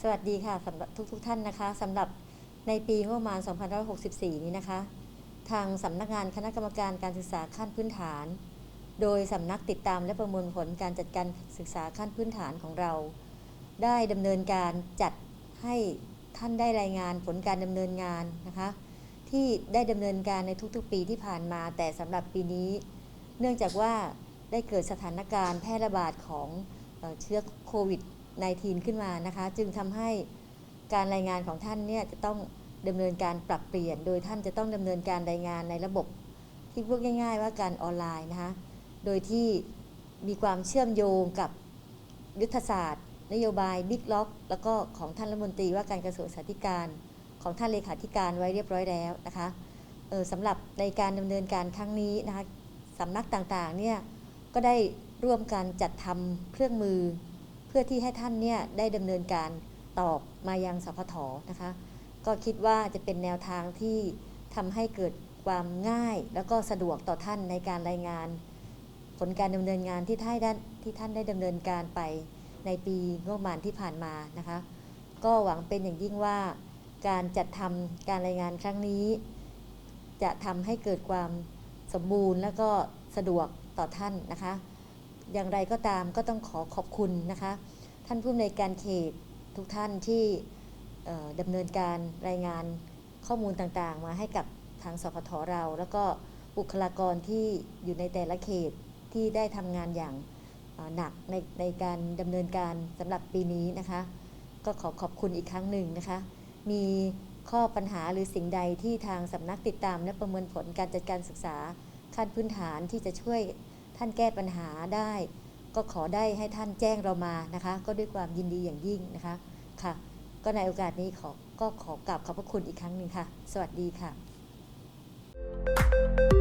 สวัสดีค่ะสำหรับทุกๆท่านนะคะสำหรับในปีงบประมาณ 2564 นี้นะคะ ทางสำนักงานคณะกรรมการการศึกษาขั้นพื้นฐาน โดยสำนักติดตามและประมวลผลการจัดการศึกษาขั้นพื้นฐานของเรา ได้ดำเนินการจัดให้ท่านได้รายงานผลการดำเนินงานนะคะ ที่ได้ดำเนินการในทุกๆ ปีที่ผ่านมา แต่สำหรับปีนี้ เนื่องจากว่าได้เกิดสถานการณ์แพร่ระบาดของเอ่อเชื้อโควิด -19 ขึ้นมานะคะจึงทำให้การรายงานของท่านเนี่ยจะต้องดำเนินการปรับเปลี่ยน โดยท่านจะต้องดำเนินการรายงานในระบบที่พูดง่าย ๆ ว่าการออนไลน์นะคะโดยที่มีความเชื่อมโยงกับยุทธศาสตร์ นโยบายบิ๊กล็อกแล้วก็ของท่านรัฐมนตรีว่าการกระทรวงสาธารณสุขของท่านเลขาธิการไว้เรียบร้อยแล้วนะคะออสำหรับในการดำเนินการครั้งนี้นะคะสำนักต่างๆเนี่ยก็ได้ร่วมกันจัดทำเครื่องมือ พื่อที่ให้ท่านเนี่ยได้ดำเนินการตอบมายังสพทนะคะ ก็คิดว่าจะเป็นแนวทางที่ทำให้เกิดความง่าย แล้วก็สะดวกต่อท่านในการรายงาน ผลการดำเนินงานที่ท่านได้ที่ท่านได้ดำเนินการไปในปีงบประมาณที่ผ่านมานะคะ ก็หวังเป็นอย่างยิ่งว่าการจัดทำการรายงานครั้งนี้ จะทำให้เกิดความสมบูรณ์และก็สะดวกต่อท่านนะคะ อย่างไรก็ตามก็ต้องขอขอบคุณนะคะ ท่านผู้อำนวยการเขตทุกท่านที่ดำเนินการรายงานข้อมูลต่างๆ มาให้กับทางสพทเรา แล้วก็บุคลากรที่อยู่ในแต่ละเขตที่ได้ทำงานอย่างหนักในในการดำเนินการสำหรับปีนี้นะคะ ก็ขอขอบคุณอีกครั้งหนึ่งนะคะ มีข้อปัญหาหรือสิ่งใดที่ทางสำนักติดตาม และประเมินผลการจัดการศึกษาขั้นพื้นฐานที่จะช่วย ท่านแก้ปัญหาได้ ก็ขอได้ให้ท่านแจ้งเรามานะคะ ก็ด้วยความยินดีอย่างยิ่งนะคะค่ะ ก็ในโอกาสนี้ขอก็ขอกลับขอบพระคุณอีกครั้งหนึ่งค่ะ สวัสดีค่ะ thank you